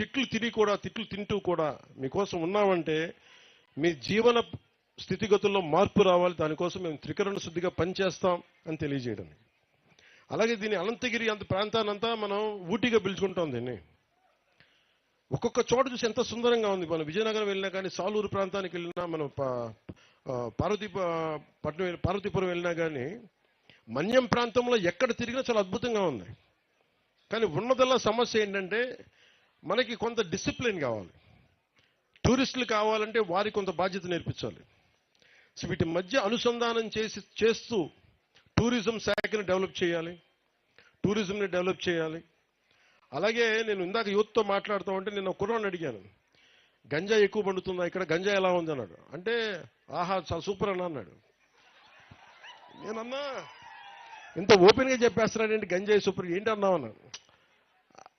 తిట్లు తిని కూడా తిట్లు తింటూ కూడా మీకోసం ఉన్నామంటే మీ జీవన స్థితిగతుల్లో మార్పు రావాలి. దానికోసం మేము త్రికరణ శుద్ధిగా పనిచేస్తాం అని తెలియజేయడం. అలాగే దీని అనంతగిరి అంత ప్రాంతానంతా మనం ఊటీగా పిలుచుకుంటాం దీన్ని. ఒక్కొక్క చోట చూసి ఎంత సుందరంగా ఉంది. మనం విజయనగరం వెళ్ళినా కానీ సాలూరు ప్రాంతానికి వెళ్ళినా మనం ప- పార్వతీ పట్నం పార్వతీపురం వెళ్ళినా కానీ మన్యం ప్రాంతంలో ఎక్కడ తిరిగినా చాలా అద్భుతంగా ఉంది. కానీ ఉన్నదల్లా సమస్య ఏంటంటే మనకి కొంత డిసిప్లిన్ కావాలి. టూరిస్టులు కావాలంటే వారికి కొంత బాధ్యత నేర్పించాలి. సో వీటి మధ్య అనుసంధానం చేసి చేస్తూ టూరిజం శాఖని డెవలప్ చేయాలి. టూరిజంని డెవలప్ చేయాలి. అలాగే నేను ఇందాక యూత్తో మాట్లాడుతూ ఉంటే నేను కుర్రాన్ని అడిగాను. గంజా ఎక్కువ పండుతుందా? ఇక్కడ గంజా ఎలా ఉంది? అన్నాడు. అంటే ఆహా చాలా సూపర్ అన్న అన్నాడు. నేనన్నా ఇంత ఓపెన్గా చెప్పేస్తున్నాడేంటి గంజాయి సూపర్ ఏంటి అన్నావు? అన్నాను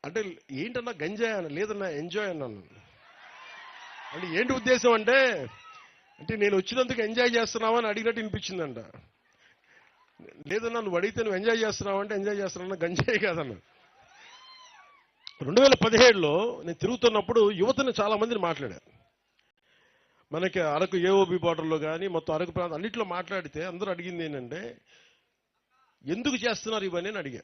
అంటే ఏంటన్నా గంజాయ్ అన్న లేదన్నా ఎంజాయ్ అన్నాను. అంటే ఏంటి ఉద్దేశం అంటే అంటే నేను వచ్చినందుకు ఎంజాయ్ చేస్తున్నావా అని అడిగినట్టు వినిపించిందంట. లేదన్నా నువ్వు అడిగితే నువ్వు ఎంజాయ్ చేస్తున్నావు అంటే ఎంజాయ్ చేస్తున్నా గంజాయి కాదన్న. రెండు వేల పదిహేడులో నేను తిరుగుతున్నప్పుడు యువతను చాలా మందిని మాట్లాడాను మనకి అరకు ఏఓబి బార్డర్లో కానీ మొత్తం అరకు ప్రాంతం అన్నింటిలో మాట్లాడితే అందరూ అడిగింది ఏంటంటే ఎందుకు చేస్తున్నారు ఇవన్నీ? అని అడిగా.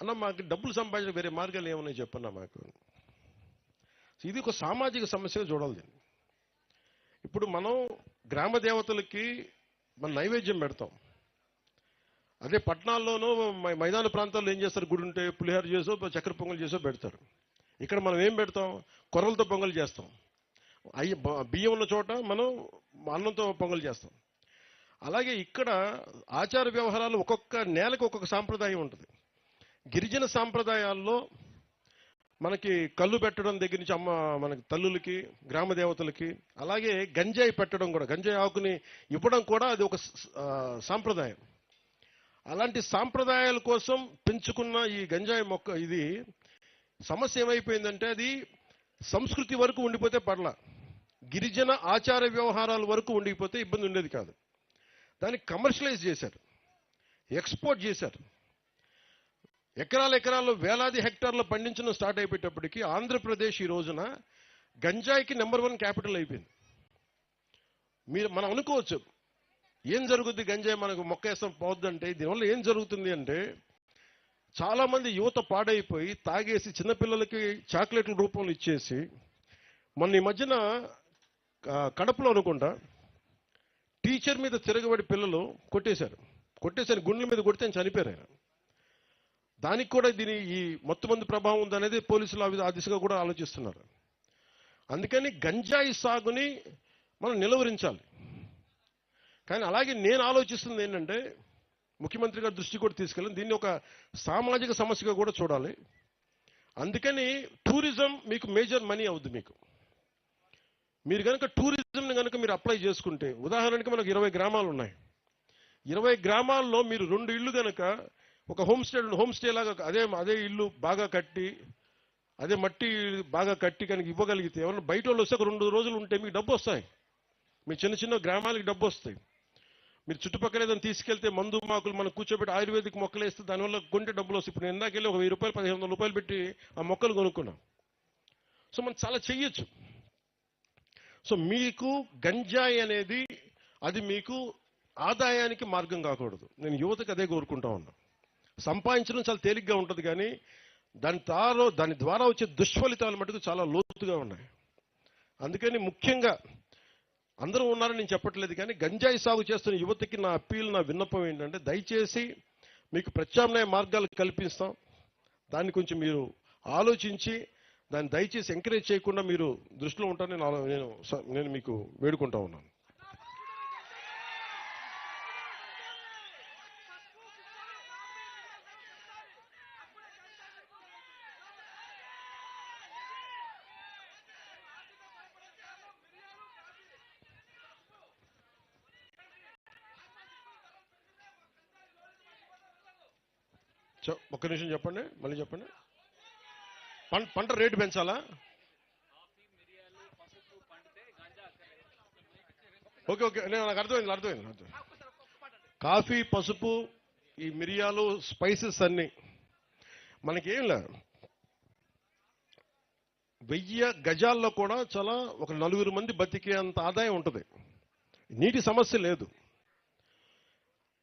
అన్న మాకు డబ్బులు సంపాదించిన వేరే మార్గాలు ఏమన్నాయి చెప్పన్నా మాకు? ఇది ఒక సామాజిక సమస్యగా చూడాలి దీన్ని. ఇప్పుడు మనం గ్రామ దేవతలకి మన నైవేద్యం పెడతాం. అదే పట్టణాల్లోనూ మైదాన ప్రాంతాల్లో ఏం చేస్తారు? గుడి ఉంటే పులిహోర చేసో చక్కెర పొంగల్ చేసో పెడతారు. ఇక్కడ మనం ఏం పెడతాం? కొర్రలతో పొంగల్ చేస్తాం. అయ్యి బియ్యం ఉన్న చోట మనం అన్నంతో పొంగల్ చేస్తాం. అలాగే ఇక్కడ ఆచార వ్యవహారాలు ఒక్కొక్క నేలకు ఒక్కొక్క సాంప్రదాయం ఉంటుంది. గిరిజన సాంప్రదాయాల్లో మనకి కళ్ళు పెట్టడం దగ్గర నుంచి అమ్మ మనకి తల్లులకి గ్రామ దేవతలకి అలాగే గంజాయి పెట్టడం కూడా గంజాయి ఆకుని ఇవ్వడం కూడా అది ఒక సాంప్రదాయం. అలాంటి సాంప్రదాయాల కోసం పెంచుకున్న ఈ గంజాయి మొక్క ఇది సమస్య ఏమైపోయిందంటే అది సంస్కృతి వరకు ఉండిపోతే పర్ల. గిరిజన ఆచార వ్యవహారాల వరకు ఉండిపోతే ఇబ్బంది ఉండేది కాదు. దాన్ని కమర్షియలైజ్ చేశారు. ఎక్స్పోర్ట్ చేశారు. ఎకరాల ఎకరాల్లో వేలాది హెక్టార్లు పండించడం స్టార్ట్ అయిపోయేటప్పటికీ ఆంధ్రప్రదేశ్ ఈ రోజున గంజాయికి నెంబర్ వన్ క్యాపిటల్ అయిపోయింది. మీరు మనం అనుకోవచ్చు ఏం జరుగుద్ది గంజాయి మనకు మొక్క వేస్తాం పోద్దంటే దీనివల్ల ఏం జరుగుతుంది అంటే చాలా మంది యువత పాడైపోయి తాగేసి చిన్నపిల్లలకి చాక్లెట్ల రూపంలో ఇచ్చేసి మొన్న ఈ మధ్యన కడపలో అనుకుంటా టీచర్ మీద తిరగబడి పిల్లలు కొట్టేశారు. కొట్టేశారు గుండెల మీద కొడితే చనిపోయారు ఆయన. దానికి కూడా దీని ఈ మొత్తం మంది ప్రభావం ఉందనేది పోలీసులు ఆ ఆ దిశగా కూడా ఆలోచిస్తున్నారు. అందుకని గంజాయి సాగుని మనం నిలవరించాలి. కానీ అలాగే నేను ఆలోచిస్తుంది ఏంటంటే ముఖ్యమంత్రి గారి దృష్టి కూడా తీసుకెళ్ళి దీన్ని ఒక సామాజిక సమస్యగా కూడా చూడాలి. అందుకని టూరిజం మీకు మేజర్ మనీ అవుద్ది మీకు. మీరు కనుక టూరిజంని కనుక మీరు అప్లై చేసుకుంటే ఉదాహరణకి మనకు ఇరవై గ్రామాలు ఉన్నాయి. ఇరవై గ్రామాల్లో మీరు రెండు ఇళ్ళు కనుక ఒక హోమ్ స్టే హోమ్ స్టే లాగా అదే అదే ఇల్లు బాగా కట్టి అదే మట్టి బాగా కట్టి కనుక ఇవ్వగలిగితే ఎవరైనా బయట వాళ్ళు వస్తే ఒక రెండు రోజులు ఉంటే మీకు డబ్బు వస్తాయి. మీ చిన్న చిన్న గ్రామాలకి డబ్బు వస్తాయి. మీరు చుట్టుపక్కల ఏదైనా తీసుకెళ్తే మందు మాకులు మనం కూర్చోబెట్టి ఆయుర్వేదిక్ మొక్కలు వేస్తే దానివల్ల కొంటే డబ్బులు వస్తాయి. ఇప్పుడు నేను ఇందాకెళ్ళి ఒక వెయ్యి రూపాయలు పదిహేను వందల రూపాయలు పెట్టి ఆ మొక్కలు కొనుక్కున్నాం. సో మనం చాలా చెయ్యొచ్చు. సో మీకు గంజాయి అనేది అది మీకు ఆదాయానికి మార్గం కాకూడదు. నేను యువతకు అదే కోరుకుంటా ఉన్నా. సంపాదించడం చాలా తేలిగ్గా ఉంటుంది కానీ దాని ద్వారా దాని ద్వారా వచ్చే దుష్ఫలితాలు మటుకు చాలా లోతుగా ఉన్నాయి. అందుకని ముఖ్యంగా అందరూ ఉన్నారని నేను చెప్పట్లేదు కానీ గంజాయి సాగు చేస్తున్న యువతకి నా అప్పీల్ నా విన్నపం ఏంటంటే దయచేసి మీకు ప్రత్యామ్నాయ మార్గాలు కల్పిస్తాం. దాన్ని కొంచెం మీరు ఆలోచించి దాన్ని దయచేసి ఎంకరేజ్ చేయకుండా మీరు దృష్టిలో ఉంటారని నేను నేను స- నేను మీకు వేడుకుంటా ఉన్నాను. ఒక్క నిమిషం చెప్పండి మళ్ళీ చెప్పండి. పంట రేటు పెంచాలా? ఓకే ఓకే నేను నాకు అర్థమైంది అర్థమైంది అర్థమైంది. కాఫీ పసుపు ఈ మిరియాలు స్పైసెస్ అన్ని మనకేం లేదు వెయ్యి గజాల్లో కూడా చాలా ఒక నలుగురు మంది బతికే అంత ఆదాయం ఉంటుంది. నీటి సమస్య లేదు.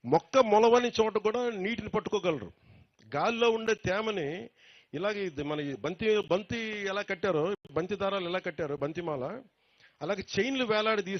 మొక్క మొలవని చోట కూడా నీటిని పట్టుకోగలరు. గాల్లో ఉండే తేమని ఇలాగే ఇది మన బంతి బంతి ఎలా కట్టారో బంతి దారాలు ఎలా కట్టారో బంతిమాల అలాగే చైన్లు వేలాడి తీస్తే